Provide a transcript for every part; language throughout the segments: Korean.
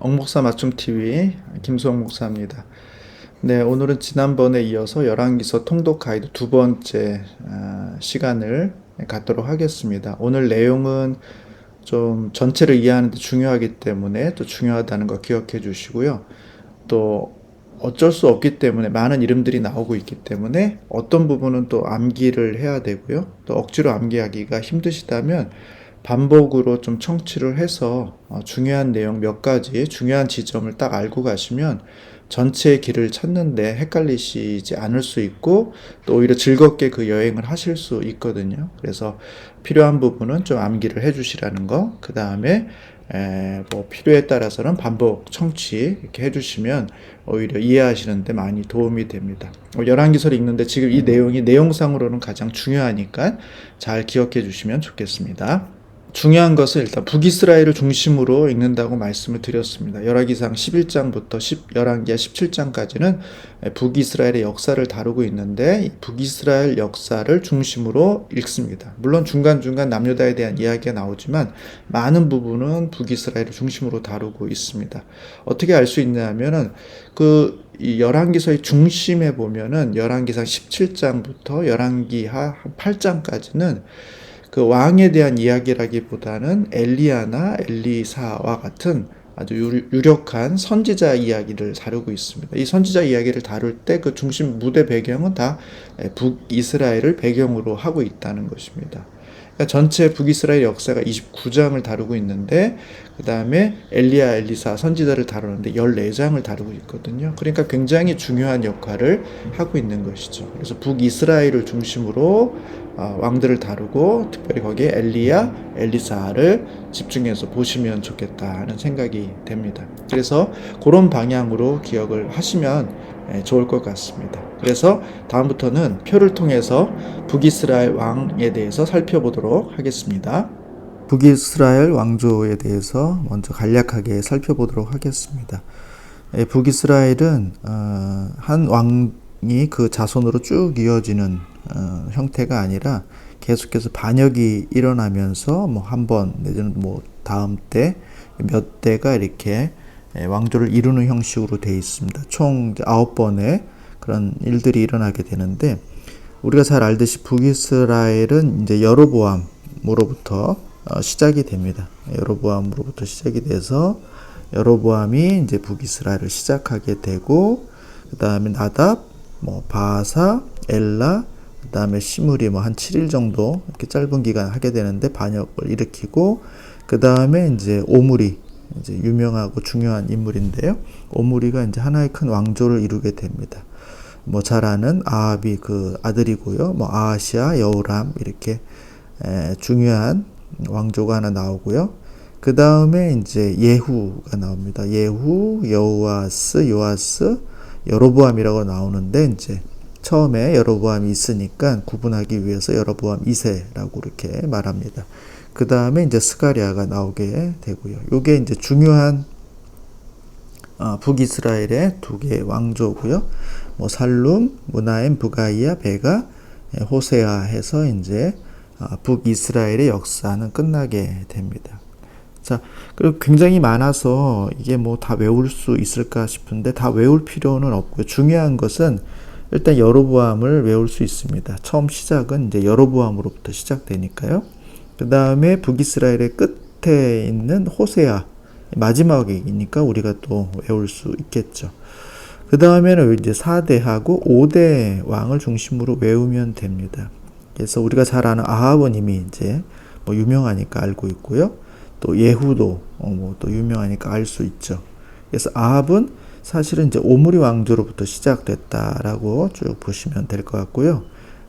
억목사 맞춤 TV 김수영 목사입니다. 네, 오늘은 지난번에 이어서 열왕기서 통독 가이드 두 번째 아, 시간을 갖도록 하겠습니다. 오늘 내용은 좀 전체를 이해하는 데 중요하기 때문에 또 중요하다는 거 기억해 주시고요. 또 어쩔 수 없기 때문에 많은 이름들이 나오고 있기 때문에 어떤 부분은 또 암기를 해야 되고요. 또 억지로 암기하기가 힘드시다면 반복으로 좀 청취를 해서 어, 중요한 내용 몇 가지 중요한 지점을 딱 알고 가시면 전체의 길을 찾는데 헷갈리시지 않을 수 있고 또 오히려 즐겁게 그 여행을 하실 수 있거든요. 그래서 필요한 부분은 좀 암기를 해 주시라는 거. 그 다음에 뭐 필요에 따라서는 반복 청취 이렇게 해주시면 오히려 이해하시는데 많이 도움이 됩니다. 어, 열한기서를 읽는데 지금 이 내용이 내용상으로는 가장 중요하니까 잘 기억해 주시면 좋겠습니다. 중요한 것은 일단 북이스라엘을 중심으로 읽는다고 말씀을 드렸습니다. 열왕기상 11장부터 10, 열왕기하 17장까지는 북이스라엘의 역사를 다루고 있는데 북이스라엘 역사를 중심으로 읽습니다. 물론 중간중간 남유다에 대한 이야기가 나오지만 많은 부분은 북이스라엘을 중심으로 다루고 있습니다. 어떻게 알 수 있냐면은 그이 열왕기서의 중심에 보면은 열왕기상 17장부터 열왕기하 8장까지는 그 왕에 대한 이야기라기보다는 엘리야나 엘리사와 같은 아주 유력한 선지자 이야기를 다루고 있습니다. 이 선지자 이야기를 다룰 때 그 중심 무대 배경은 다 북이스라엘을 배경으로 하고 있다는 것입니다. 그러니까 전체 북이스라엘 역사가 29장을 다루고 있는데 그 다음에 엘리야 엘리사 선지자를 다루는데 14장을 다루고 있거든요. 그러니까 굉장히 중요한 역할을 하고 있는 것이죠. 그래서 북이스라엘을 중심으로 어, 왕들을 다루고 특별히 거기에 엘리야 엘리사를 집중해서 보시면 좋겠다 하는 생각이 됩니다. 그래서 그런 방향으로 기억을 하시면 예, 좋을 것 같습니다. 그래서 다음부터는 표를 통해서 북이스라엘 왕에 대해서 살펴보도록 하겠습니다. 북이스라엘 왕조에 대해서 먼저 간략하게 살펴보도록 하겠습니다. 예, 북이스라엘은 어, 한 왕이 그 자손으로 쭉 이어지는 어, 형태가 아니라 계속해서 반역이 일어나면서 뭐 한 번 내지는 뭐 다음 때 몇 대가 이렇게 예, 왕조를 이루는 형식으로 되어 있습니다. 총 아홉 번의 그런 일들이 일어나게 되는데 우리가 잘 알듯이 북이스라엘은 이제 여로보암으로부터 어, 시작이 됩니다. 여로보암으로부터 시작이 돼서 여로보암이 이제 북이스라엘을 시작하게 되고 그 다음에 나답, 뭐 바사, 엘라, 그 다음에 시물이 뭐 한 7일 정도 이렇게 짧은 기간 하게 되는데 반역을 일으키고 그 다음에 이제 오므리 이제 유명하고 중요한 인물인데요. 오므리가 이제 하나의 큰 왕조를 이루게 됩니다. 뭐 잘 아는 아합이 그 아들이고요. 뭐 아하시아, 여우람 이렇게 에, 중요한 왕조가 하나 나오고요. 그 다음에 이제 예후가 나옵니다. 예후, 여우아스, 요아스, 여로보암이라고 나오는데 이제 처음에 여로보암이 있으니까 구분하기 위해서 여로보암 2세라고 이렇게 말합니다. 그 다음에 이제 스가리아가 나오게 되고요. 요게 이제 중요한 어, 북이스라엘의 두 개의 왕조고요. 뭐 살룸, 무나임, 부가이아, 베가, 예, 호세아 해서 이제 어, 북이스라엘의 역사는 끝나게 됩니다. 자, 그리고 굉장히 많아서 이게 뭐 다 외울 수 있을까 싶은데 다 외울 필요는 없고요. 중요한 것은 일단 여로보암을 외울 수 있습니다. 처음 시작은 이제 여로보암으로부터 시작되니까요. 그 다음에 북이스라엘의 끝에 있는 호세아 마지막이니까 우리가 또 외울 수 있겠죠. 그 다음에는 이제 4대하고 5대 왕을 중심으로 외우면 됩니다. 그래서 우리가 잘 아는 아하버님이 이제 뭐 유명하니까 알고 있고요. 또 예후도 어 뭐또 유명하니까 알 수 있죠. 그래서 아합은 사실은 이제 오므리 왕조로부터 시작됐다라고 쭉 보시면 될 것 같고요.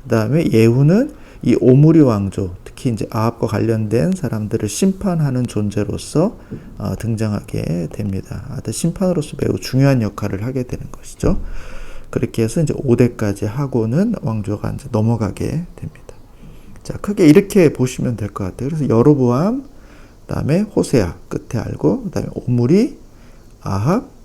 그 다음에 예후는 이 오므리 왕조, 특히 이제 아합과 관련된 사람들을 심판하는 존재로서 어, 등장하게 됩니다. 아들 심판으로서 매우 중요한 역할을 하게 되는 것이죠. 그렇게 해서 이제 5대까지 하고는 왕조가 이제 넘어가게 됩니다. 자, 크게 이렇게 보시면 될 것 같아요. 그래서 여로보암, 그 다음에 호세아 끝에 알고, 그 다음에 오므리, 아합,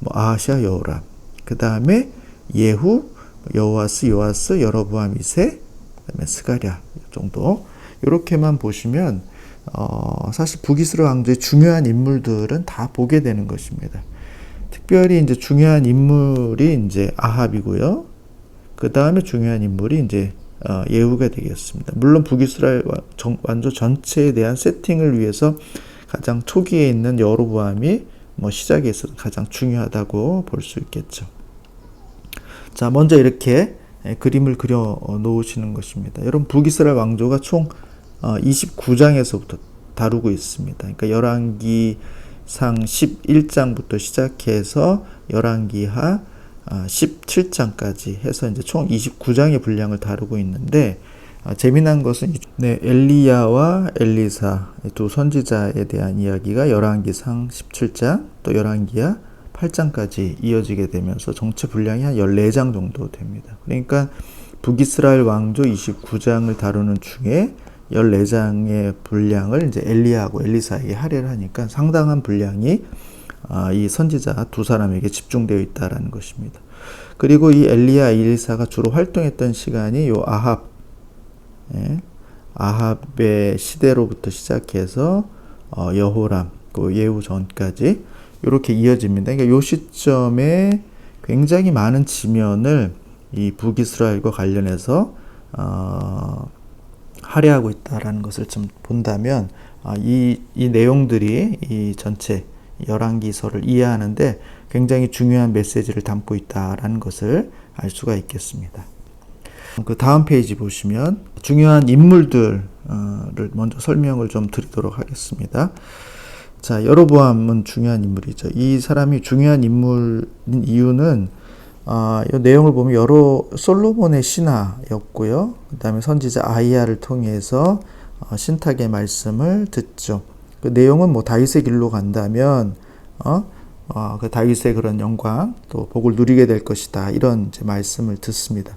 뭐 아하시아, 여호람, 그 다음에 예후, 여호와스, 요아스, 여로보암 2세, 그 다음에 스가랴 정도 이렇게만 보시면 어, 사실 부기스라 왕조의 중요한 인물들은 다 보게 되는 것입니다. 특별히 이제 중요한 인물이 이제 아합이고요. 그 다음에 중요한 인물이 이제 어, 예후가 되겠습니다. 물론 북이스라엘 완조 전체에 대한 세팅을 위해서 가장 초기에 있는 여로보암이 뭐 시작에 있어서 가장 중요하다고 볼 수 있겠죠. 자, 먼저 이렇게 예, 그림을 그려 놓으시는 것입니다. 여러분 북이스라엘 왕조가 총 29장에서부터 어, 다루고 있습니다. 그러니까 열왕기 상 11장부터 시작해서 열왕기하 17장까지 아, 해서 이제 총 29장의 분량을 다루고 있는데 아, 재미난 것은 네, 엘리야와 엘리사 두 선지자에 대한 이야기가 열왕기상 17장 또 열왕기야 8장까지 이어지게 되면서 정체 분량이 한 14장 정도 됩니다. 그러니까 북이스라엘 왕조 29장을 다루는 중에 14장의 분량을 이제 엘리야하고 엘리사에게 할애를 하니까 상당한 분량이 아, 이 선지자 두 사람에게 집중되어 있다라는 것입니다. 그리고 이 엘리야 일사가 주로 활동했던 시간이 요 아합, 예, 아합의 시대로부터 시작해서 어, 여호람, 그 예후 전까지 이렇게 이어집니다. 그러니까 요 시점에 굉장히 많은 지면을 이 북이스라엘과 관련해서 어, 할애하고 있다라는 것을 좀 본다면 아, 이, 이 내용들이 이 전체 열왕기서를 이해하는데 굉장히 중요한 메시지를 담고 있다라는 것을 알 수가 있겠습니다. 그 다음 페이지 보시면 중요한 인물들을 먼저 설명을 좀 드리도록 하겠습니다. 자, 여로보암은 중요한 인물이죠. 이 사람이 중요한 인물인 이유는 아, 이 내용을 보면 여러 솔로몬의 신하였고요. 그 다음에 선지자 아이야를 통해서 어, 신탁의 말씀을 듣죠. 그 내용은 뭐 다윗의 길로 간다면 어, 어, 그 다윗의 그런 영광 또 복을 누리게 될 것이다 이런 말씀을 듣습니다.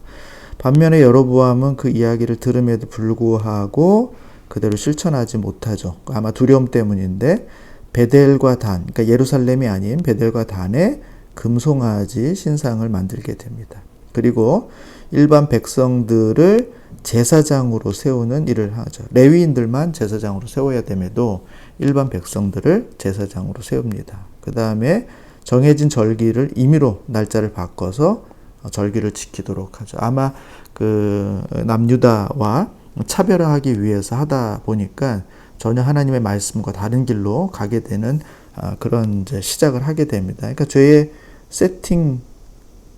반면에 여로보암은 그 이야기를 들음에도 불구하고 그대로 실천하지 못하죠. 아마 두려움 때문인데 베델과 단, 그러니까 예루살렘이 아닌 베델과 단에 금송아지 신상을 만들게 됩니다. 그리고 일반 백성들을 제사장으로 세우는 일을 하죠. 레위인들만 제사장으로 세워야 됨에도 일반 백성들을 제사장으로 세웁니다. 그 다음에 정해진 절기를 임의로 날짜를 바꿔서 절기를 지키도록 하죠. 아마 그 남유다와 차별화하기 위해서 하다 보니까 전혀 하나님의 말씀과 다른 길로 가게 되는 아, 그런 이제 시작을 하게 됩니다. 그러니까 죄의 세팅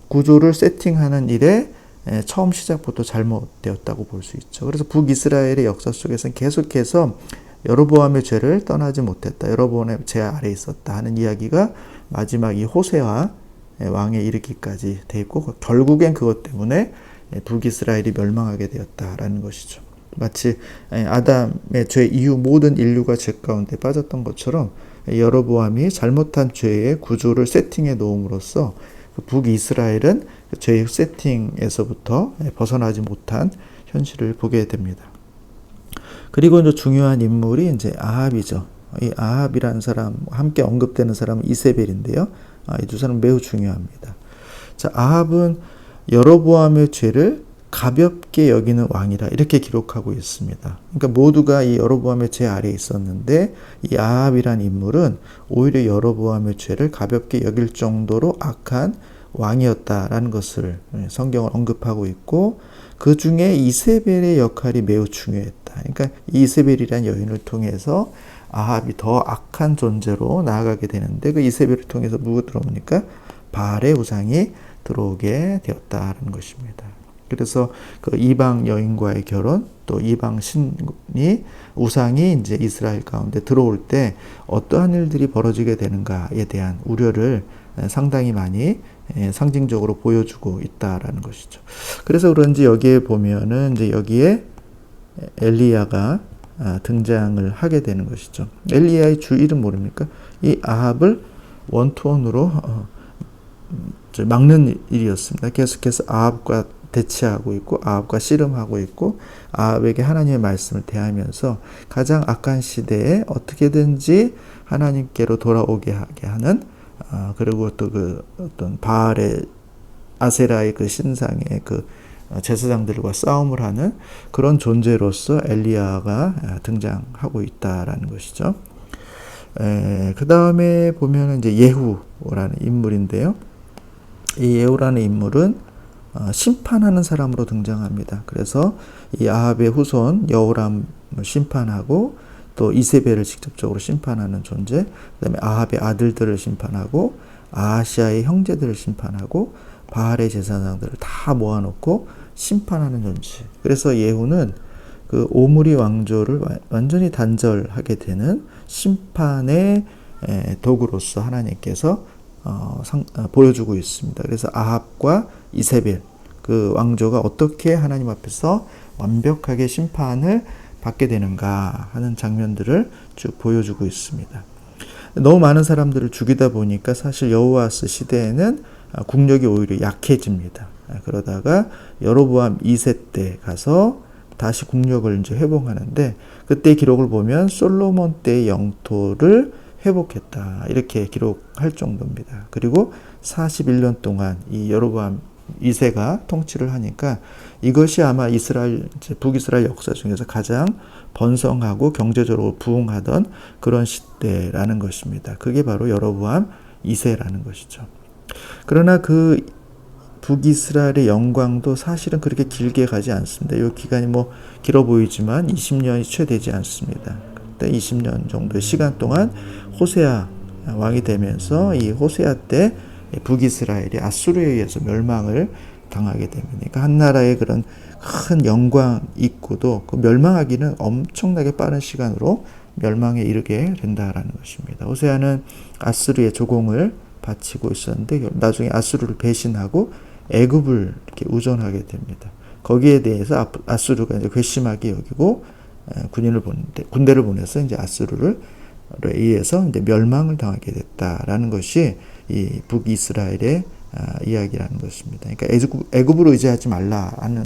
구조를 세팅하는 일에 처음 시작부터 잘못되었다고 볼 수 있죠. 그래서 북이스라엘의 역사 속에서는 계속해서 여로보암의 죄를 떠나지 못했다. 여로보암의 죄 아래 있었다 하는 이야기가 마지막 이 호세와 왕에 이르기까지 돼 있고 결국엔 그것 때문에 북이스라엘이 멸망하게 되었다라는 것이죠. 마치 아담의 죄 이후 모든 인류가 죄 가운데 빠졌던 것처럼 여로보암이 잘못한 죄의 구조를 세팅해 놓음으로써 그 북이스라엘은 죄의 세팅에서부터 벗어나지 못한 현실을 보게 됩니다. 그리고 이제 중요한 인물이 이제 아합이죠. 이 아합이라는 사람 함께 언급되는 사람은 이세벨인데요. 아, 이 두 사람 매우 중요합니다. 자, 아합은 여로보암의 죄를 가볍게 여기는 왕이라 이렇게 기록하고 있습니다. 그러니까 모두가 이 여로보암의 죄 아래에 있었는데 이 아합이란 인물은 오히려 여로보암의 죄를 가볍게 여길 정도로 악한 왕이었다라는 것을 성경을 언급하고 있고 그 중에 이세벨의 역할이 매우 중요했다. 그러니까 이세벨이란 여인을 통해서 아합이 더 악한 존재로 나아가게 되는데 그 이세벨을 통해서 누가 들어오니까 바알의 우상이 들어오게 되었다는 것입니다. 그래서 그 이방 여인과의 결혼 또 이방 신이 우상이 이제 이스라엘 가운데 들어올 때 어떠한 일들이 벌어지게 되는가에 대한 우려를 상당히 많이 상징적으로 보여주고 있다라는 것이죠. 그래서 그런지 여기에 보면은 이제 여기에 엘리야가 아, 등장을 하게 되는 것이죠. 엘리야의 주 이름 모릅니까? 이 아합을 원투원으로 어, 막는 일이었습니다. 계속해서 아합과 대치하고 있고 아합과 씨름하고 있고 아합에게 하나님의 말씀을 대하면서 가장 악한 시대에 어떻게든지 하나님께로 돌아오게 하게 하는 아, 그리고 또 그 어떤 바알의 아세라의 그 신상의 그 제사장들과 싸움을 하는 그런 존재로서 엘리야가 아, 등장하고 있다라는 것이죠. 그 다음에 보면 이제 예후라는 인물인데요. 이 예후라는 인물은 어, 심판하는 사람으로 등장합니다. 그래서 이 아합의 후손 여호람을 심판하고 또 이세벨을 직접적으로 심판하는 존재, 그다음에 아합의 아들들을 심판하고 아하시아의 형제들을 심판하고 바알의 제사장들을 다 모아놓고 심판하는 존재. 그래서 예후는 그 오므리 왕조를 와- 완전히 단절하게 되는 심판의 에, 도구로서 하나님께서 어, 상- 어, 보여주고 있습니다. 그래서 아합과 이세벨 그 왕조가 어떻게 하나님 앞에서 완벽하게 심판을 받게 되는가 하는 장면들을 쭉 보여주고 있습니다. 너무 많은 사람들을 죽이다 보니까 사실 여호와스 시대에는 아, 국력이 오히려 약해집니다. 아, 그러다가 여로보암 2세 때 가서 다시 국력을 이제 회복하는데 그때 기록을 보면 솔로몬 때의 영토를 회복했다 이렇게 기록할 정도입니다. 그리고 41년 동안 이 여로보암 2세가 통치를 하니까 이것이 아마 이스라엘 북이스라엘 역사 중에서 가장 번성하고 경제적으로 부흥하던 그런 시대라는 것입니다. 그게 바로 여로보암 2세라는 것이죠. 그러나 그 북이스라엘의 영광도 사실은 그렇게 길게 가지 않습니다. 이 기간이 뭐 길어 보이지만 20년이 채 되지 않습니다. 그때 20년 정도의 시간 동안 호세아 왕이 되면서 이 호세아 때 북이스라엘이 아수르에 의해서 멸망을 당하게 됩니다. 그러니까 한 나라의 그런 큰 영광 있고도 그 멸망하기는 엄청나게 빠른 시간으로 멸망에 이르게 된다라는 것입니다. 호세아는 아수르의 조공을 바치고 있었는데 나중에 아수르를 배신하고 애굽을 이렇게 우존하게 됩니다. 거기에 대해서 아- 아수르가 이제 괘씸하게 여기고 에, 군인을 보는데 군대를 보내서 이제 아수르를 의해서 이제 멸망을 당하게 됐다라는 것이 이 북이스라엘의 아, 이야기라는 것입니다. 그러니까 애굽, 애굽으로 의지하지 말라 하는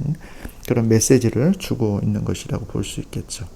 그런 메시지를 주고 있는 것이라고 볼 수 있겠죠.